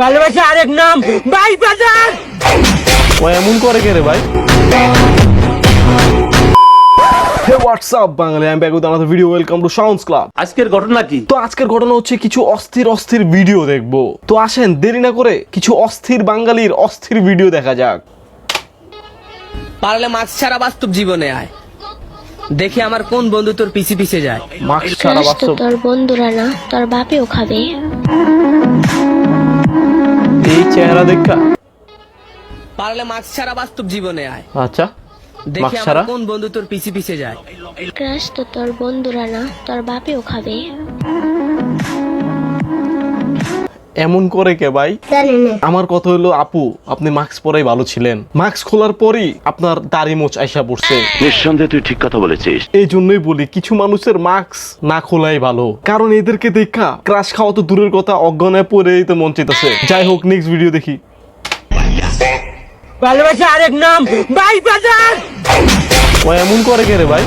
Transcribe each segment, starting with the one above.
ভালোবাসা আরেক নাম ভাই বাজার ও এমন করে কে রে ভাই? হোয়াটসঅ্যাপ বাঙালি? আমি bag with video welcome to sounds club আজকের ঘটনা কি? তো আজকের ঘটনা হচ্ছে কিছু অস্থির অস্থির ভিডিও দেখব। তো আসেন দেরি না করে কিছু অস্থির বাঙালির অস্থির ভিডিও দেখা যাক। পারলে মাস্ক ছাড়া বাস্তব জীবনে আয়। দেখি আমার কোন বন্ধু তোর পিছে পিছে যায়। মাস্ক ছাড়া বাস্তব তোর বন্ধুরা না তোর বাপেও খাবে। এই চেহারা দেখা। পারলে মাস্ক ছাড়া বাস্তব জীবনে আয়। আচ্ছা দেখি আমার কোন বন্ধু তোর পিছে পিছে যায়? ক্রাশ তো তোর বন্ধুরা না তোর বাপেও খাবে। এমন করে কে ভাই? আমার কথা হলো আপু আপনি মাস্ক পরাই ভালো ছিলেন। মাস্ক খোলার পরই আপনার দাড়ি মোচ আইসা পড়ছে। নিঃসন্দেহে তুই ঠিক কথা বলেছিস। এই জন্যই বলি কিছু মানুষের মাস্ক না খোলাই ভালো। কারণ এদেরকে দেখা ক্রাশ খাওয়া তো দূরের কথা অজ্ঞানে পড়েই তো মন চেতাছে যাই হোক নেক্সট ভিডিও দেখি। ভালোবাসা আরেক নাম ভাই বাজার ও এমন করে কে রে ভাই?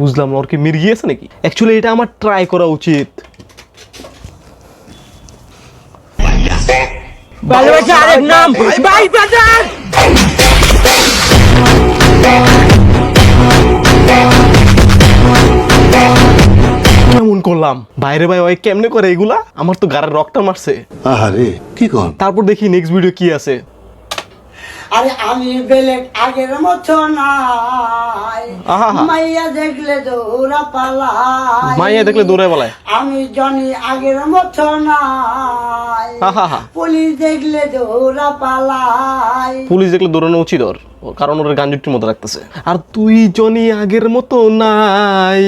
বুঝলাম না ওর কি মির্গি আছে নাকি? অ্যাকচুয়ালি এটা আমার ট্রাই করা উচিত। ভালোবাসা আরেক নাম। ভাই বাজার কেমন করলাম? বাইরে ভাই ওই কেমনে করে এগুলা? আমার তো গাড়ের রকটা মারছে। আহারে কি কর তারপর দেখি নেক্সট ভিডিও কি আছে। আরে আমি বেলেগ আগের মতো নাই। মাইয়া দেখলে দৌড়া পালাই মাইয়া দেখলে দৌড়ে বলায় আমি জনি আগের মতো নাই। পুলিশ দেখলে দৌড়া পালাই পুলিশ দেখলে দৌড়ানো উচিত ওর। কারণ ওর গাঞ্জুটির মতো রাখতেছে আর তুই জনি আগের মতো নাই।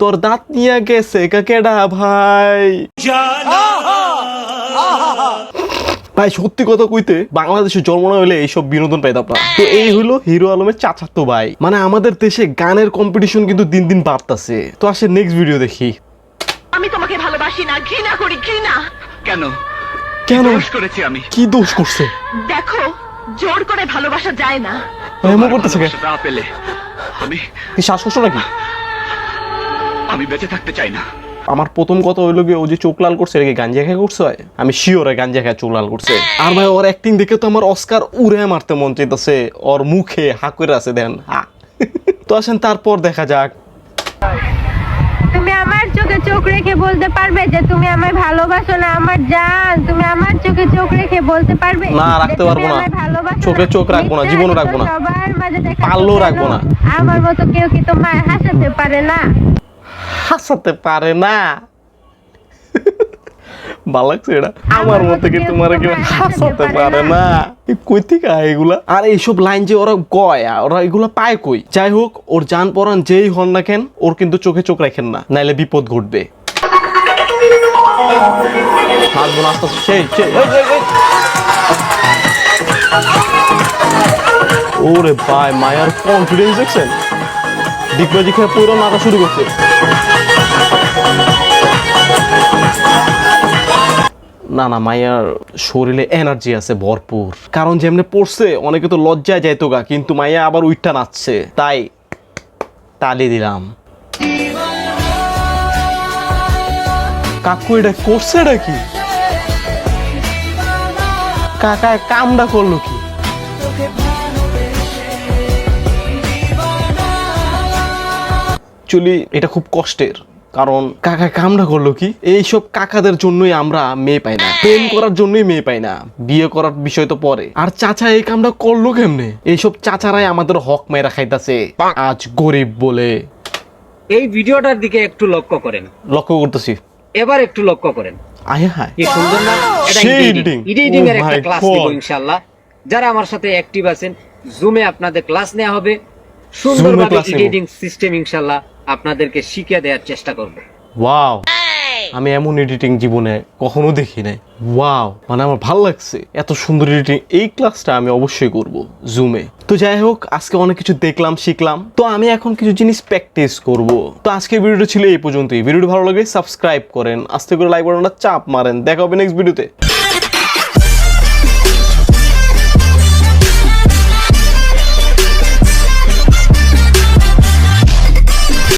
তোর দাঁত নিয়ে গেছে কাকেডা ভাই। ভাই সত্যি কথা কইতে বাংলাদেশে জন্ম না হলে এইসব বিনোদন পাইতাম না। তো এই হলো হিরো আলমের চাচাতো ভাই। মানে আমাদের দেশে গানের কম্পিটিশন কিন্তু দিন দিন বাড়তাছে। তো আসে নেক্সট ভিডিও দেখি। আমি তোমাকে ভালোবাসি না ঘৃণা করি ঘৃণা। কেন? কেন? দোষ করেছি আমি? কি দোষ করছে? দেখো জোর করে ভালোবাসা যায় না। এমন করতেছে কে না পেলে আমি কি শ্বাসকষ্ট নাকি? আমি বেঁচে থাকতে চাই না। আমার প্রথম কথা হইল গিয়ে ও যে চোখ লাল করছে এটা গাঞ্জা খেয়ে করছে হয়? আমি শিওর গাঞ্জা খেয়ে চোখ লাল করছে আর ভাই ওর অ্যাক্টিং দেখে তো আমার অস্কার উড়ে মারতে মন চাইতেছে ওর মুখে হা করে আছে দেন হা তো আসেন তারপর দেখা যাক তুমি আমার চোখে চোখ রেখে বলতে পারবে যে তুমি আমায় ভালোবাসো না আমার জান তুমি আমার চোখে চোখ রেখে বলতে পারবে না, রাখতে পারব না। চোখে চোখ রাখব না, জীবনও রাখব না। সবার মাঝে পারলেও রাখব না। আমার মতো কেউ কি তোমায় হাসাতে পারে না হাসাতে পারে না। ভালো লাগছে এটা। আমার মতে কি তোমার কেউ হাসাতে পারে না। কই থেকে এগুলা? আর এইসব লাইন যে ওরা গয় ওরা এগুলা পায় কই? যাই হোক ওর জান পরান যেই হন না কেন ওর কিন্তু চোখে চোখ রাখেন না নাইলে বিপদ ঘটবে। আস্তে সেই। ওরে ভাই মায়ার কনফিডেন্স দেখছেন? ডিগবাজি খেয়ে পুরো নাটা শুরু করছে। না না মায়ার শরীরে এনার্জি আছে ভরপুর। কারণ যেমনে পড়ছে অনেকে তো লজ্জায় যাইতো গা কিন্তু মায়া আবার উইটটা নাচছে। তাই তালি দিলাম। কাকু এটা করছে এটা কি কাকা কামটা করল কি? অ্যাকচুয়ালি এটা খুব কষ্টের। কারণ কাকা কামটা করল কি? এইসব কাকাদের জন্যই আমরা মেয়ে পাই না। প্রেম করার জন্যই মেয়ে পাই না। বিয়ে করার বিষয় তো পরে। আর চাচা এই কামটা করল কেমনে? এইসব চাচারাই আমাদের হক মেয়েরা খাইতাছে। আজ গরিব বলে। এই ভিডিওটার দিকে একটু লক্ষ্য করেন। লক্ষ্য করতেছি। এবার একটু লক্ষ্য করেন। আয় হায়। কি সুন্দর না? এটা সেই এডিটিং এর Oh একটা ক্লাস. নিব ইনশাআল্লাহ। যারা আমার সাথে অ্যাক্টিভ আছেন জুমে আপনাদের ক্লাস নেওয়া হবে। সুন্দরভাবে। এডিটিং সিস্টেম ইনশাআল্লাহ। আপনাদেরকে শিখিয়ে দেওয়ার চেষ্টা করব। ওয়াও আমি এমন এডিটিং জীবনে কখনো দেখি নাই। ওয়াও মানে আমার ভালো লাগছে। এত সুন্দর এডিটিং এই ক্লাসটা আমি অবশ্যই করব জুমে তো যাই হোক আজকে অনেক কিছু দেখলাম শিখলাম। তো আমি এখন কিছু জিনিস প্র্যাকটিস করব। তো আজকে ভিডিওটা ছিল এই পর্যন্তই। ভিডিওটি ভালো লাগে সাবস্ক্রাইব করেন। আস্তে করে লাইক বাটনটা চাপ মারেন। দেখা হবে নেক্সট ভিডিওতে